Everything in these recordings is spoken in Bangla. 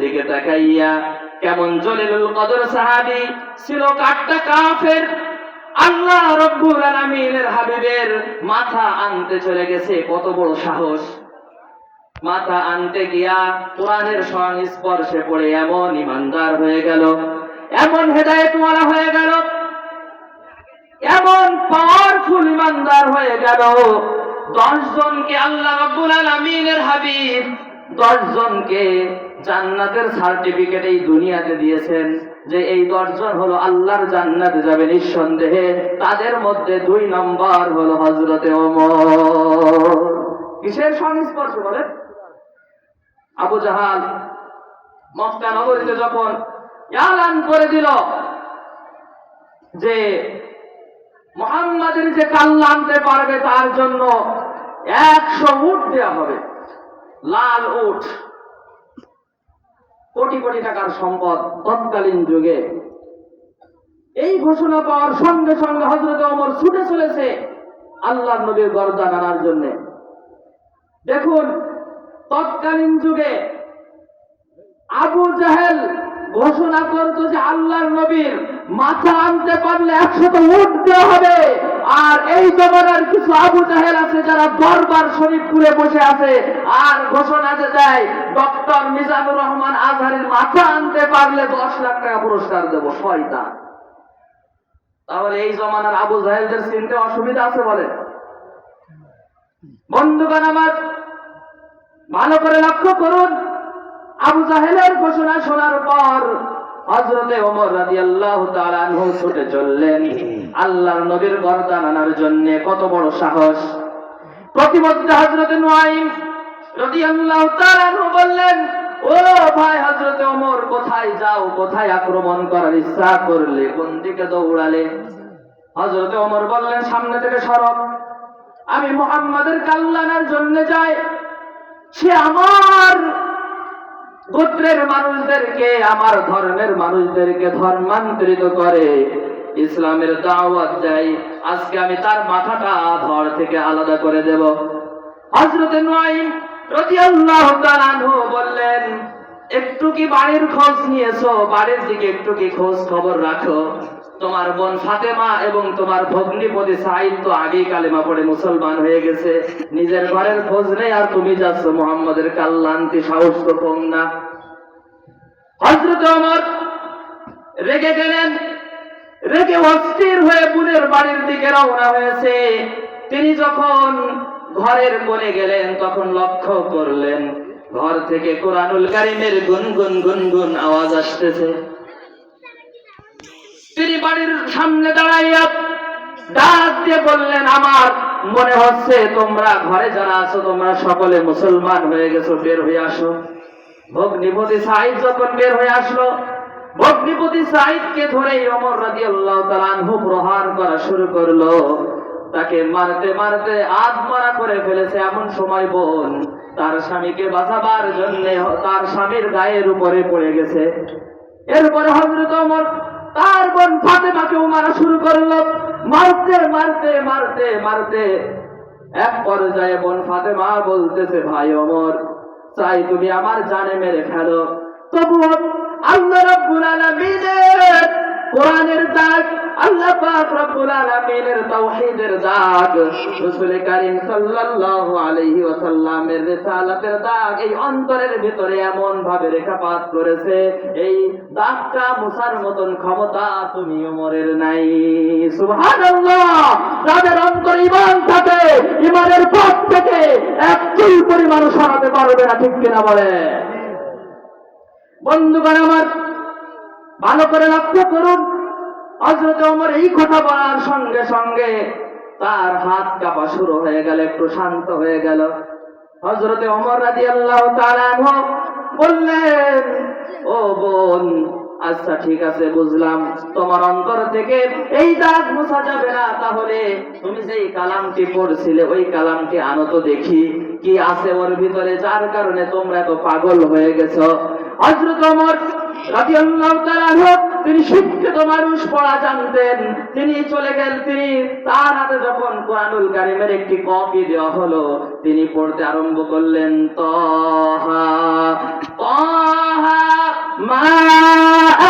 দিকে তাকাইয়া কেমন জলিলুল কদর সাহাবী ছিল কাটটা কাফের। আল্লাহ রব্বুল আলামিনের হাবিবের মাথা আনতে চলে গেছে, কত বড় সাহস। মাথা আনতে গিয়া কোরআনের সংস্পর্শে পড়ে এমন ইমানদার হয়ে গেল, এমন হেদায়েতওয়ালা হয়ে গেল, এমন পাওয়ারফুল ইমানদার হয়ে গেল। দশ জনকে আল্লাহ রাব্বুল আলামিনের হাবিব, দশ জনকে জান্নাতের সার্টিফিকেট এই দুনিয়াতে দিয়েছেন যে এই দশজন হলো আল্লাহর জান্নাতে যাবে নিঃসন্দেহে। তাদের মধ্যে দুই নম্বর হলো হজরতে কিসের সংস্পর্শ বলে? আবু জাহাল মক্কা নগরীতে যখন এলান করে দিল যে মোহাম্মদের যে কাল্লা আনতে পারবে তার জন্য একশো উট দেওয়া হবে। লাল উট। কোটি কোটি টাকার সম্পদ তৎকালীন যুগে। এই ঘোষণা পাওয়ার সঙ্গে সঙ্গে হজরত অমর ছুটে চলেছে আল্লাহ নবীর গরদান আনার জন্য। দেখুন, তৎকালীন যুগে আবু জাহেল ঘোষণা করতো যে আল্লাহর নবীর মাথা আনতে পারলে একশত উঠ দেওয়া হবে। আর এই জমানার কিছু আবু জাহেল আছে যারা দরবার শরীফপুরে বসে আছে। আর ঘোষণা যে দেয়, ডক্টর মিজানুর রহমান আজহারের মাথা আনতে পারলে দশ লাখ টাকা পুরস্কার দেবো, শয়তান। তাহলে এই জমানার আবু জাহেলদের চিনতে অসুবিধা আছে বলে। বন্ধুগণ আমার, ভালো করে লক্ষ্য করুন, আবু জাহেলের ঘোষণা শোনার পর হজরতে ওমর তাআলা আনহু ছুটে চললেন। আল্লাহর নবীর জন্য কত বড় সাহস। হজরতে নুয়াইম তাআলা আনহু বললেন, ও ভাই ওমর, কোথায় যাও, কোথায় আক্রমণ করার ইচ্ছা করলে, কোন দিকে দৌড়ালে? হজরতে ওমর বললেন, সামনে থেকে সরব। আমি মোহাম্মদের কাল্লানার জন্য যাই। সে আমার গোত্রের মানুষদেরকে, আমার ধর্মের মানুষদেরকে ধর্মান্তরিত করে। ইসলামের দাওয়াত দেয়। আজকে আমি তার মাথাটা ধর থেকে আলাদা করে দেব। হজরতে নয় বললেন, একটু কি বাড়ির খোঁজ নিয়েছো? বাড়ির দিকে একটু কি খোঁজ খবর রাখো? তোমার বোন ফাতেমা এবং তোমার ভগ্নিপতি সাইদ তো আগেই কালেমা পড়ে মুসলমান হয়ে গেছে। নিজের ঘরের খোঁজ নেই আর তুমি যাচ্ছ মোহাম্মদের কাল্লান্তি, সাহস তো কম না। হজরত অমর রেগে গেলেন, রেগে অস্থির হয়ে বোনের বাড়ির দিকে রওনা হয়েছে। তিনি যখন ঘরের কোণে গেলেন, তখন লক্ষ্য করলেন, ঘর থেকে কোরআনুল কারিমের গুনগুন গুনগুন আওয়াজ আসতেছে। তিনি বাড়ির সামনে দাঁড়াইয়া ডাক দিয়ে বললেন, আমার মনে হচ্ছে তোমরা ঘরে যারা আছো, তোমরা সকলে মুসলমান হয়ে গেছো, বের হয়ে আসো। ভগ্নিপতি সাহিদ যখন বের হয়ে আসলো, ভগ্নিপতি সাহিদকে ধরে অমর রাজি আল্লাহ তালানহু প্রহার করা শুরু করল। তাকে মারতে মারতে আত্মরা করে ফেলেছে এমন সময় বোন। তার স্বামীকে বাঁচাবার জন্য তার স্বামীর গায়ের উপরে পড়ে গেছে। এরপরে হজরত অমর তার বোন ফাতেমাকেও মারা শুরু করল। মারতে মারতে মারতে মারতে। এক পর্যায়ে বোন ফাতেমা বলতেছে, ভাই অমর, চাই তুমি আমার জানে মেরে ফেলো। তবুও আল্লাহ রাব্বুল আলামিনের কোরআনের দাগ, আল্লাহ পাক রব্বুল আলামিনের তাওহীদের দাগ, রাসূল কারীম সাল্লাল্লাহু আলাইহি ওয়াসাল্লামের রিসালাতের দাগ এই অন্তরের ভিতরে এমন ভাবে রেখাপাত করেছে, এই দাগটা মুসার মতন ক্ষমতা তুমি ওমরের নাই। সুবহানাল্লাহ! যাদের অন্তর ঈমান থাকে, ঈমানের পথ থেকে এক চুল পরিমাণ সরাতে পারবে না, ঠিক কিনা বলে? বন্ধুগণ আমার ভালো করে লক্ষ্য করুন। হজরত ওমর এই কথা বলার সঙ্গে সঙ্গে তার হাত কাঁপা শুরু হয়ে গেল, একটু শান্ত হয়ে গেল। হজরতে ওমর রাজি আল্লাহ বললেন, ও বোন আচ্ছা ঠিক আছে, বুঝলাম। তোমার অন্তর থেকে এই দাগ মোছা যাবে না, তাহলে তুমি যেই কালামটি পড়ছিলে, ওই কালামটি আনো তো দেখি, কি আছে ওর ভিতরে? যার কারণে তোমরা এত পাগল হয়ে গেছো। হজরত আনহু তিনি শিক্ষিত মানুষ পড়া জানতেন তিনি চলে গেলেন তিনি তার হাতে যখন কোরআনুল কারিমের একটি কপি দেওয়া হলো তিনি পড়তে আরম্ভ করলেন তহা তহা মা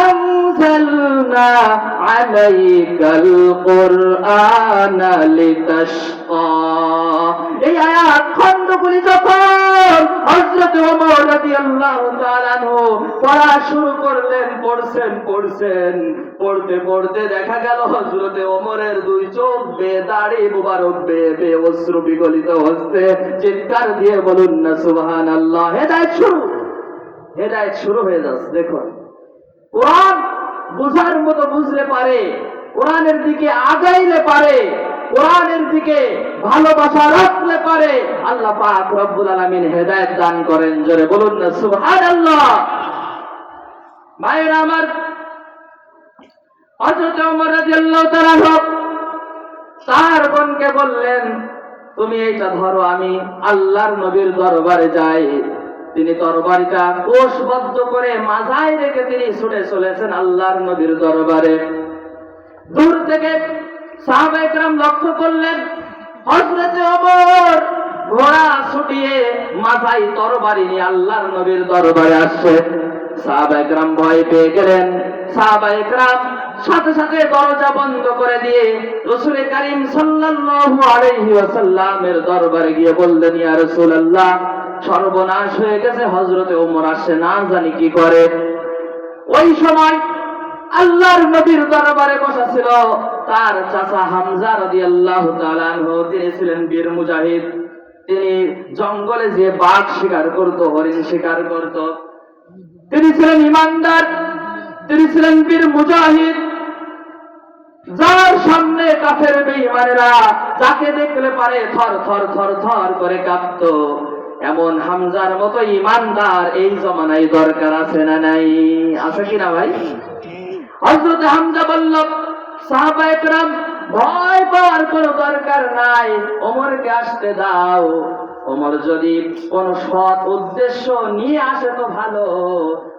أنزلنا عليك القرآن لتشقى এই আয়াত খণ্ডগুলি যখন হযরত ওমর রাদিয়াল্লাহু তাআলা পড়া শুরু করলেন, পড়ছেন পড়ছেন, পড়তে পড়তে দেখা গেল হযরত ওমরের দুই চোখ বে দাড়ি মুবারক বে বে অশ্রু বিগলিত হচ্ছে। চিৎকার দিয়ে বলুন না, সুবহানাল্লাহ, হেদায়েত শুরু। হেদায়েত শুরু হয়ে যাচ্ছে, দেখুন। কোরআন বুঝার মতো বুঝলে পারে, কোরআনের দিকে আগাইলে পারে। কোরআনের দিকে ভালোবাসা রাখলে পারে, আল্লাহ পাক রব্বুল আলামিন হেদায়েত দান করেন। জোরে বলুন না, সুবহানাল্লাহ। ভাইরা আমার, হযরত ওমর রাদিয়াল্লাহু তার বোনকে বললেন, তুমি এইটা ধরো, আমি আল্লাহর নবীর দরবারে যাই। তিনি তরবারিটা কোষবদ্ধ করে মাথায় রেখে তিনি ছুটে চলেছেন আল্লাহর নবীর দরবারে। দূর থেকে সাহাবাইকরাম লক্ষ্য করলেন হজরতে ওমর ঘোড়া ছুটিয়ে মাথায় তরবারি নিয়ে আল্লাহর নবীর দরবারে আসছে। সাহাবাইকরাম ভয় পেয়ে গেলেন। সাহাবাইকরাম সাথে সাথে দরজা বন্ধ করে দিয়ে রসুল করিম সাল্লাল্লাহু আলাইহি ওয়াসাল্লামের দরবারে গিয়ে বললেন, ইয়া রাসূলুল্লাহ, সর্বনাশ হয়ে গেছে হজরতে ওমর আসে না জানি কি করে? ওই সময় আল্লাহর নবীর দরবারে বসা ছিল। তার চাচা হামজা তাআলা আনহু, তিনি ছিলেন বীর মুজাহিদ। তিনি জঙ্গলে যে বাঘ শিকার করত, হরিণ শিকার করত। তিনি ছিলেন ইমানদার, তিনি ছিলেন বীর মুজাহিদ। যার সামনে কাফের যাকে দেখলে পারে থর থর থর থর করে কাঁপত। এমন হামজার মতো ইমানদার এই জমানায় দরকার আছে না নাই? আছে কি না ভাই? হযরত হামজা বলল সাহাবা একরাম ভয় পাওয়ার কোনো দরকার নাই। ওমরকে আসতে দাও। ওমর যদি কোন সৎ উদ্দেশ্য নিয়ে আসে তো ভালো।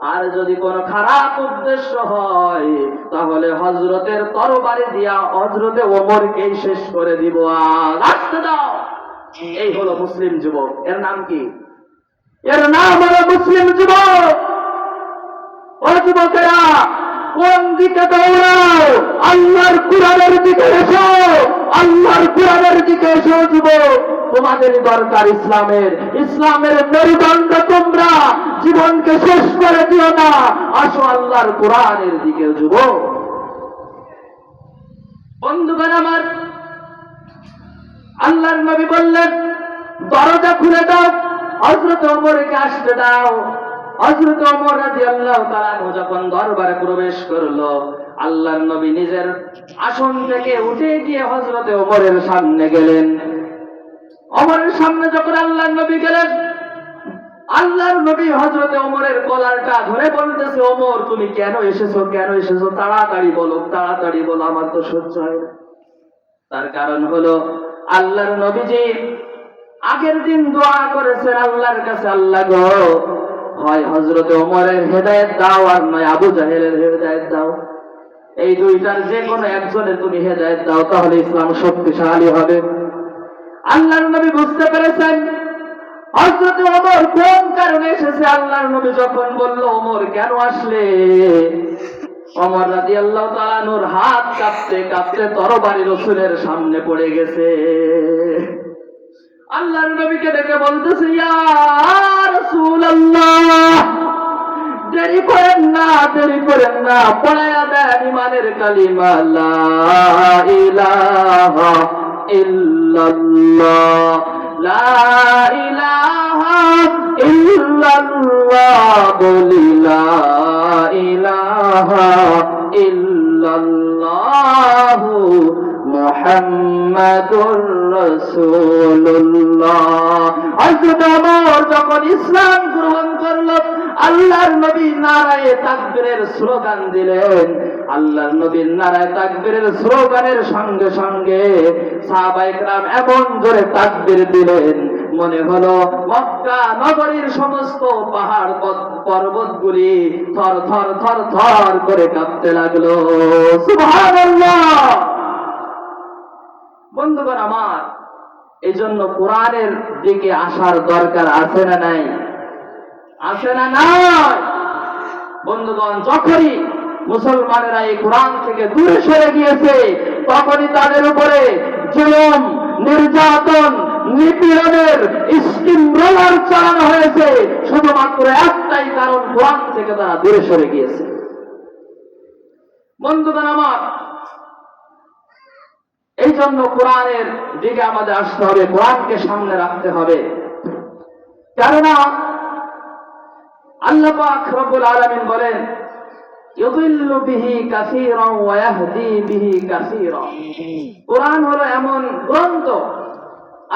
আর যদি কোনো খারাপ উদ্দেশ্য হয়, তাহলে হজরতের তরবারি দিয়া হজরতে শেষ করে দিব। আর আসতে দাও। এই হলো মুসলিম যুবক। এর নাম কি? এর নাম হলো মুসলিম যুবক। ও যুবকেরা কোন দিকে দৌড়াও আল্লাহর কুরানের দিকে এসো। আল্লাহর কুরানের দিকে এসো যুবক। তোমাদের দরকার ইসলামের। ইসলামের মেরুদণ্ড তোমরা। জীবনকে শেষ করে দিও না। আসো আল্লাহর কোরআনের দিকে যুবক। বন্ধুগণ আমার, আল্লাহর নবী বললেন, দরজা খুলে দাও হজরত ওমরকে আসতে দাও। হজরত ওমর রাদিয়াল্লাহু তাআলা যখন দরবারে প্রবেশ করল, আল্লাহর নবী নিজের আসন থেকে উঠে গিয়ে হজরতে ওমরের সামনে গেলেন। ওমরের সামনে যখন আল্লাহর নবী গেলেন, আল্লাহর নবী হজরতে ওমরের কলারটা ধরে বলতেছে, ওমর, তুমি কেন এসেছ? কেন এসেছ? তাড়াতাড়ি বলো তাড়াতাড়ি বলো, আমার তো সহ্য হয় না। তার কারণ হলো, আল্লাহর নবীজি আগের দিন দোয়া করেছেন আল্লাহর কাছে, আল্লাহ গো হয় হজরত ওমরের হেদায়েত দাও আর নয় আবু জাহেলের হেদায়েত দাও। এই দুইটার যে কোনো একজনের তুমি হেদায়েত দাও, তাহলে ইসলাম শক্তিশালী হবে। আল্লাহর নবী বুঝতে পেরেছেন? হজরত ওমর কোন কারণে এসেছে? আল্লাহর নবী যখন বলল, ওমর, কেন আসলে? অমর রাজি আল্লাহ তালানুর হাত কাঁপতে কাঁপতে তরবারি রসুলের সামনে পড়ে গেছে। আল্লাহর নবীকে দেখে বলতেছে দেরি করেন না, দেরি করেন না, পড়ায়া দেন ইমানের কালিমা, লা ইলাহা ইল্লাল্লাহ, লা ইলাহা ইল্লাল্লাহ, বলি লা ইলাহা ইল্লাল্লাহ মোহাম্মদুর রসুল্লাহ হযরত যখন ইসলাম গ্রহণ করলেন আল্লাহর নবী নারায়ে তাকবীরের স্লোগান দিলেন। আল্লাহর নবীর তাকবীরের স্লোগানের সঙ্গে সঙ্গে এমন জোরে তাকবীর দিলেন। মনে হলো মক্কা নগরীর সমস্ত পাহাড় পর্বতগুলি থর থর থর থর করে কাঁপতে লাগল। সুবহানাল্লাহ! বন্ধুগণ আমার এই জন্য কোরআনের দিকে আসার দরকার আছে না নাই? আছে না নাই? বন্ধুগণ, যখনই মুসলমানেরা এই কোরআন থেকে দূরে সরে গিয়েছে, তখনই তাদের উপরে জুলুম, নির্যাতন, নিপীড়নের স্কিম রোলার চালানো হয়েছে। শুধুমাত্র একটাই কারণ কোরআন থেকে তারা দূরে সরে গিয়েছে। বন্ধুগণ আমার এই জন্য কোরআনের দিকে আমাদের আসতে হবে, কোরআনকে সামনে রাখতে হবে। কেননা আল্লাহ পাক আলামিন বলেন কোরআন হলো এমন গ্রন্থ,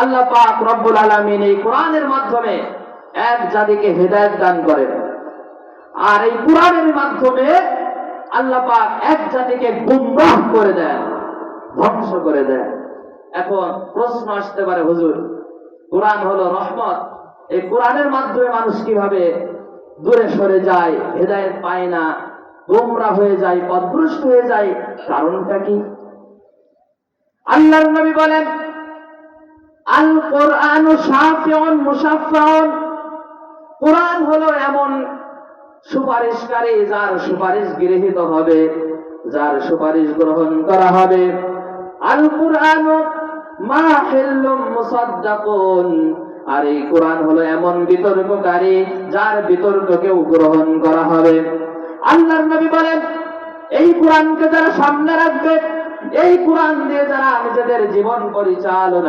আল্লাহ পাক রব্বুল আলামিন এই কোরআনের মাধ্যমে এক জাতিকে হেদায়েত দান করেন। আর এই কোরআনের মাধ্যমে আল্লাহ পাক এক জাতিকে গুমরাহ করে দেন। ধ্বংস করে দেন এখন প্রশ্ন আসতে পারে, হুজুর, কোরআন হলো রহমত? এই কোরআনের মাধ্যমে মানুষ কীভাবে দূরে সরে যায়, হেদায়েত পায় না, গোমরা হয়ে যায় পদভ্রষ্ট হয়ে যায়, কারণটা কি? আল্লাহর নবী বলেন আল কোরআন শাফিউন মুশাফফাউন। কোরআন হলো এমন সুপারিশকারী যার সুপারিশ গৃহীত হবে, যার সুপারিশ গ্রহণ করা হবে। আল কোরআন আর এই কোরআন হলো এমন বিতর্ককারী যার বিতর্ককেও গ্রহণ করা হবে। আল্লাহর নবী বলেন, এই কোরআনকে যারা সামনে রাখবে, এই কোরআন দিয়ে যারা নিজেদের জীবন পরিচালনা